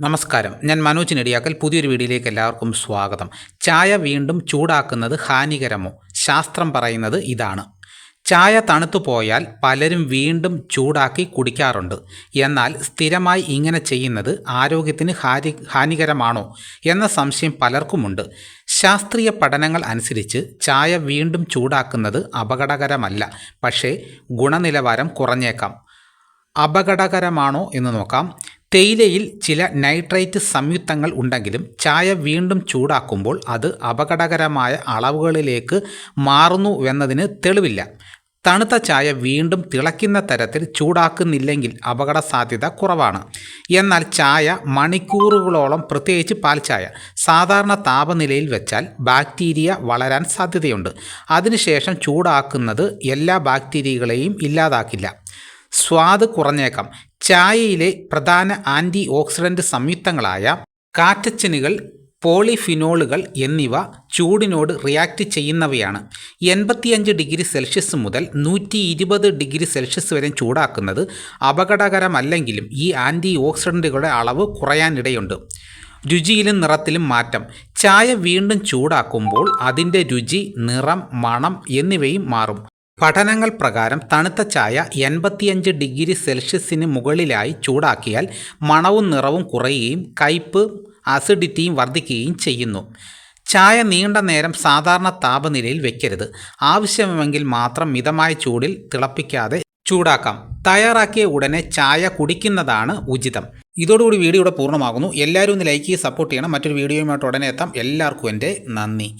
നമസ്കാരം. ഞാൻ മനോജ് നെടിയാക്കൽ. പുതിയൊരു വീഡിയോയിലേക്ക് എല്ലാവർക്കും സ്വാഗതം. ചായ വീണ്ടും ചൂടാക്കുന്നത് ഹാനികരമോ? ശാസ്ത്രം പറയുന്നത് ഇതാണ്. ചായ തണുത്തു പോയാൽ പലരും വീണ്ടും ചൂടാക്കി കുടിക്കാറുണ്ട്. എന്നാൽ സ്ഥിരമായി ഇങ്ങനെ ചെയ്യുന്നത് ആരോഗ്യത്തിന് ഹാനി ഹാനികരമാണോ എന്ന സംശയം പലർക്കുമുണ്ട്. ശാസ്ത്രീയ പഠനങ്ങൾ അനുസരിച്ച് ചായ വീണ്ടും ചൂടാക്കുന്നത് അപകടകരമല്ല. പക്ഷേ ഗുണനിലവാരം കുറഞ്ഞേക്കാം. അപകടകരമാണോ എന്ന് നോക്കാം. തേയിലയിൽ ചില നൈട്രൈറ്റ് സംയുക്തങ്ങൾ ഉണ്ടെങ്കിലും ചായ വീണ്ടും ചൂടാക്കുമ്പോൾ അത് അപകടകരമായ അളവുകളിലേക്ക് മാറുന്നുവെന്നതിന് തെളിവില്ല. തണുത്ത ചായ വീണ്ടും തിളയ്ക്കുന്ന തരത്തിൽ ചൂടാക്കുന്നില്ലെങ്കിൽ അപകട സാധ്യത കുറവാണ്. എന്നാൽ ചായ മണിക്കൂറുകളോളം പ്രത്യേകിച്ച് പാൽ ചായ സാധാരണ താപനിലയിൽ വെച്ചാൽ ബാക്ടീരിയ വളരാൻ സാധ്യതയുണ്ട്. അതിനുശേഷം ചൂടാക്കുന്നത് എല്ലാ ബാക്ടീരിയകളെയും ഇല്ലാതാക്കില്ല. സ്വാദ് കുറഞ്ഞേക്കാം. ചായയിലെ പ്രധാന ആന്റി ഓക്സിഡന്റ് സംയുക്തങ്ങളായ കാറ്റച്ചനുകൾ പോളിഫിനോളുകൾ എന്നിവ ചൂടിനോട് റിയാക്ട് ചെയ്യുന്നവയാണ്. എൺപത്തിയഞ്ച് ഡിഗ്രി സെൽഷ്യസ് മുതൽ നൂറ്റി ഇരുപത് ഡിഗ്രി സെൽഷ്യസ് വരെ ചൂടാക്കുന്നത് അപകടകരമല്ലെങ്കിലും ഈ ആന്റി ഓക്സിഡന്റുകളുടെ അളവ് കുറയാനിടയുണ്ട്. രുചിയിലും നിറത്തിലും മാറ്റം. ചായ വീണ്ടും ചൂടാക്കുമ്പോൾ അതിന്റെ രുചി നിറം മണം എന്നിവയും മാറും. പഠനങ്ങൾ പ്രകാരം തണുത്ത ചായ എൺപത്തിയഞ്ച് ഡിഗ്രി സെൽഷ്യസിന് മുകളിലായി ചൂടാക്കിയാൽ മണവും നിറവും കുറയുകയും കയ്പ് അസിഡിറ്റിയും വർദ്ധിക്കുകയും ചെയ്യുന്നു. ചായ നീണ്ട നേരം സാധാരണ താപനിലയിൽ വെക്കരുത്. ആവശ്യമെങ്കിൽ മാത്രം മിതമായ ചൂടിൽ തിളപ്പിക്കാതെ ചൂടാക്കാം. തയ്യാറാക്കിയ ഉടനെ ചായ കുടിക്കുന്നതാണ് ഉചിതം. ഇതോടുകൂടി വീഡിയോ ഇവിടെ പൂർണമാകുന്നു. എല്ലാവരും ഒന്ന് ലൈക്ക് ചെയ്ത് സപ്പോർട്ട് ചെയ്യണം. മറ്റൊരു വീഡിയോയുമായിട്ട് ഉടനെ എത്താം. എല്ലാവർക്കും എന്റെ നന്ദി.